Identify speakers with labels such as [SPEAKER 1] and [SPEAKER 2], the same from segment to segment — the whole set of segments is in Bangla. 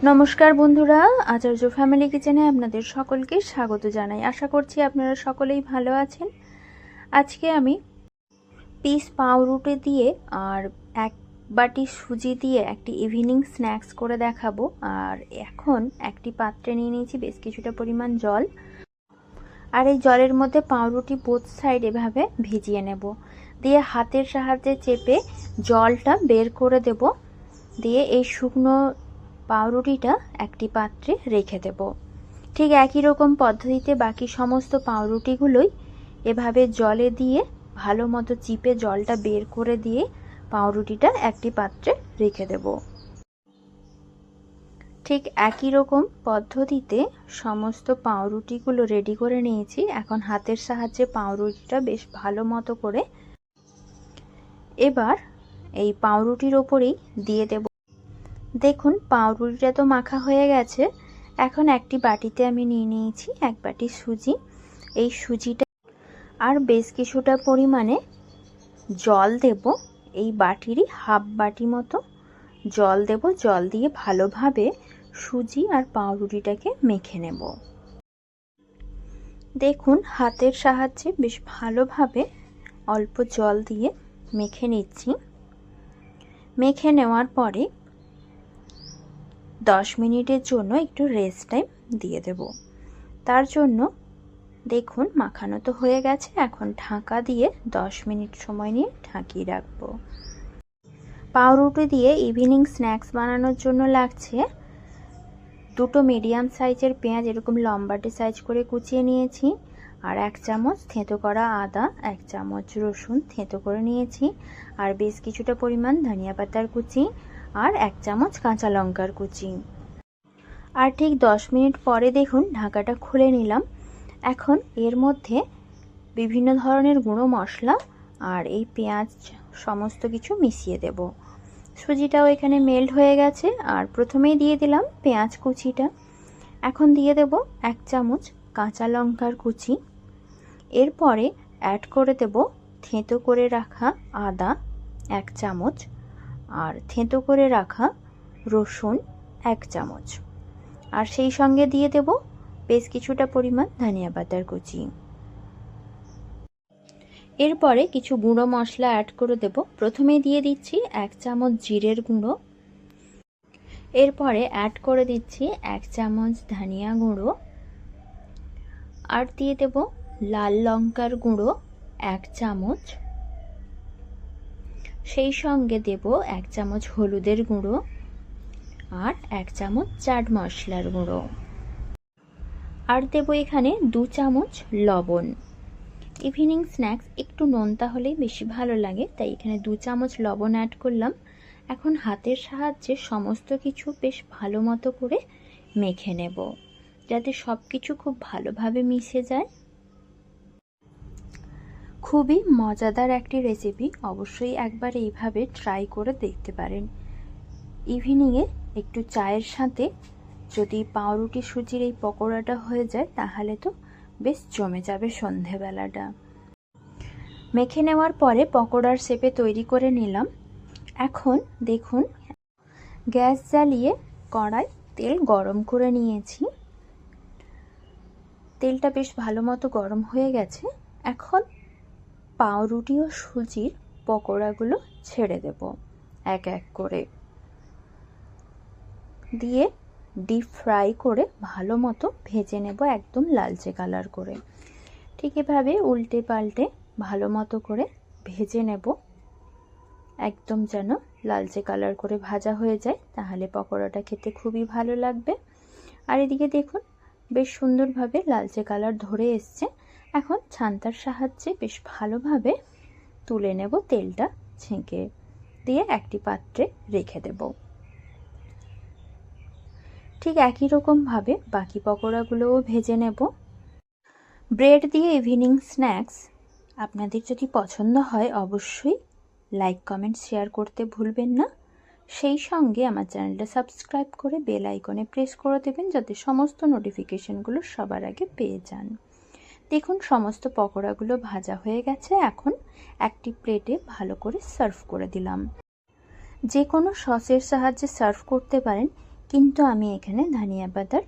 [SPEAKER 1] নমস্কার বন্ধুরা, আচার্য ফ্যামিলি কিচেনে আপনাদের সকলকে স্বাগত জানাই। আশা করছি আপনারা সকলেই ভালো আছেন। আজকে আমি পিস পাউরুটি দিয়ে আর এক বাটি সুজি দিয়ে একটি ইভিনিং স্ন্যাক্স করে দেখাবো। আর এখন একটি পাত্রে নিয়ে নিয়েছি বেশ কিছুটা পরিমাণ জল। আর এই জলের মধ্যে পাউরুটি বোথ সাইড এভাবে ভিজিয়ে নেব। দিয়ে হাতের সাহায্যে চেপে জলটা বের করে দেব। দিয়ে এই শুকনো পাউরুটিটা একটি পাত্রে রেখে দেব। ঠিক একই রকম পদ্ধতিতে বাকি সমস্ত পাউরুটিগুলোই এভাবে জলে দিয়ে, ভালো মতো চিপে জলটা বের করে দিয়ে পাউরুটিটা একটি পাত্রে রেখে দেব। ঠিক একই রকম পদ্ধতিতে সমস্ত পাউরুটিগুলো রেডি করে নিয়েছি। এখন হাতের সাহায্যে পাউরুটিটা বেশ ভালো মতো করে এবার এই পাউরুটির ওপরেই দিয়ে দেব দেখুন, পাউরুটিটা তো মাখা হয়ে গেছে। এখন একটি বাটিতে আমি নিয়ে নিয়েছি এক বাটি সুজি। এই সুজিটা আর বেশ কিছুটা পরিমাণে জল দেব। এই বাটিরই হাফ বাটি মতো জল দেব। জল দিয়ে ভালোভাবে সুজি আর পাউরুটিটাকে মেখে নেব। দেখুন, হাতের সাহায্যে বেশ ভালোভাবে অল্প জল দিয়ে মেখে নিচ্ছি। মেখে নেওয়ার পরে দশ মিনিটের জন্য একটু রেস্ট টাইম দিয়ে দেব। তার জন্য দেখুন মাখানো তো হয়ে গেছে, এখন ঢাকা দিয়ে দশ মিনিট সময় নিয়ে ঢাকিয়ে রাখব। পাউরুটি দিয়ে ইভিনিং স্ন্যাক্স বানানোর জন্য লাগছে দুটো মিডিয়াম সাইজের পেঁয়াজ, এরকম লম্বাটে সাইজ করে কুচিয়ে নিয়েছি, আর এক চামচ থেঁতো করা আদা, এক চামচ রসুন থেঁতো করে নিয়েছি, আর বেশ কিছুটা পরিমাণ ধনিয়া পাতার কুচি আর এক চামচ কাঁচা লঙ্কার কুচি। আর ঠিক দশ মিনিট পরে দেখুন ঢাকাটা খুলে নিলাম। এখন এর মধ্যে বিভিন্ন ধরনের গুঁড়ো মশলা আর এই পেঁয়াজ সমস্ত কিছু মিশিয়ে দেব। সুজিটাও এখানে মেল্ট হয়ে গেছে আর প্রথমেই দিয়ে দিলাম পেঁয়াজ কুচিটা। এখন দিয়ে দেব এক চামচ কাঁচা লঙ্কার কুচি। এরপরে অ্যাড করে দেব থেঁতো করে রাখা আদা এক চামচ আর থেঁতো করে রাখা রসুন এক চামচ। আর সেই সঙ্গে দিয়ে দেব বেশ কিছুটা পরিমাণ ধনিয়া পাতার কুচি। এরপরে কিছু গুঁড়ো মশলা অ্যাড করে দেব। প্রথমে দিয়ে দিচ্ছি এক চামচ জিরের গুঁড়ো। এরপরে অ্যাড করে দিচ্ছি এক চামচ ধনিয়া গুঁড়ো। আর দিয়ে দেব লাল লঙ্কার গুঁড়ো এক চামচ। সেই সঙ্গে দেব এক চামচ হলুদের গুঁড়ো আর এক চামচ চাট মশলার গুঁড়ো। আর দেব এখানে দু চামচ লবণ। ইভিনিং স্ন্যাক্স একটু নোনতা হলেই বেশি ভালো লাগে, তাই এখানে দু চামচ লবণ অ্যাড করলাম। এখন হাতের সাহায্যে সমস্ত কিছু বেশ ভালো মতো করে মেখে নেব, যাতে সব কিছু খুব ভালোভাবে মিশে যায়। খুবই মজাদার একটি রেসিপি অবশ্যই একবার এইভাবে ট্রাই করে দেখতে পারেন। ইভিনিংয়ে একটু চায়ের সাথে যদি পাউরুটি সুজির এই পকোড়াটা হয়ে যায়, তাহলে তো বেশ জমে যাবে সন্ধেবেলাটা। মেখে নেওয়ার পরে পকোড়ার শেপে তৈরি করে নিলাম। এখন দেখুন, গ্যাস জ্বালিয়ে কড়াই তেল গরম করে নিয়েছি। তেলটা বেশ ভালো মতো গরম হয়ে গেছে। এখন পাউরুটি ও সুজির পকোড়াগুলো ছেড়ে দেব, এক এক করে। দিয়ে ডিপ ফ্রাই করে ভালো মতো ভেজে নেব একদম লালচে কালার করে। ঠিক এভাবে উল্টে পাল্টে ভালো মতো করে ভেজে নেব। একদম যেন লালচে কালার করে ভাজা হয়ে যায়, তাহলে পকোড়াটা খেতে খুবই ভালো লাগবে। আর এদিকে দেখুন, বেশ সুন্দরভাবে লালচে কালার ধরে এসছে। এখন ছান্তার সাহায্যে বেশ ভালোভাবে তুলে নেব তেলটা ছেঁকে দিয়ে একটি পাত্রে রেখে দেব। ঠিক একই রকমভাবে বাকি পকোড়াগুলোও ভেজে নেব। ব্রেড দিয়ে ইভিনিং স্ন্যাক্স আপনাদের যদি পছন্দ হয় অবশ্যই লাইক, কমেন্ট, শেয়ার করতে ভুলবেন না। সেই সঙ্গে আমার চ্যানেলটা সাবস্ক্রাইব করে বেল আইকনে প্রেস করে দেবেন যাতে সমস্ত নোটিফিকেশনগুলো সবার আগে পেয়ে যান। দেখুন, সমস্ত পকোড়াগুলো ভাজা হয়ে গেছে। এখন একটি প্লেটে ভালো করে সার্ভ করে দিলাম। যে কোনো সসের সাহায্যে সার্ভ করতে পারেন, কিন্তু আমি এখানে ধনিয়া পাতার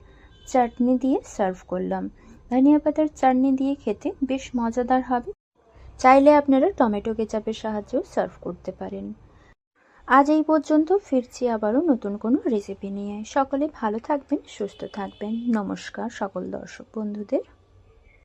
[SPEAKER 1] চাটনি দিয়ে সার্ভ করলাম। ধনিয়া পাতার চাটনি দিয়ে খেতে বেশ মজাদার হবে। চাইলে আপনারা টমেটো কেচাপের সাহায্যেও সার্ভ করতে পারেন। আজ এই পর্যন্ত, ফিরছি আবারও নতুন কোনো রেসিপি নিয়ে। সকলে ভালো থাকবেন, সুস্থ থাকবেন। নমস্কার সকল দর্শক বন্ধুদের।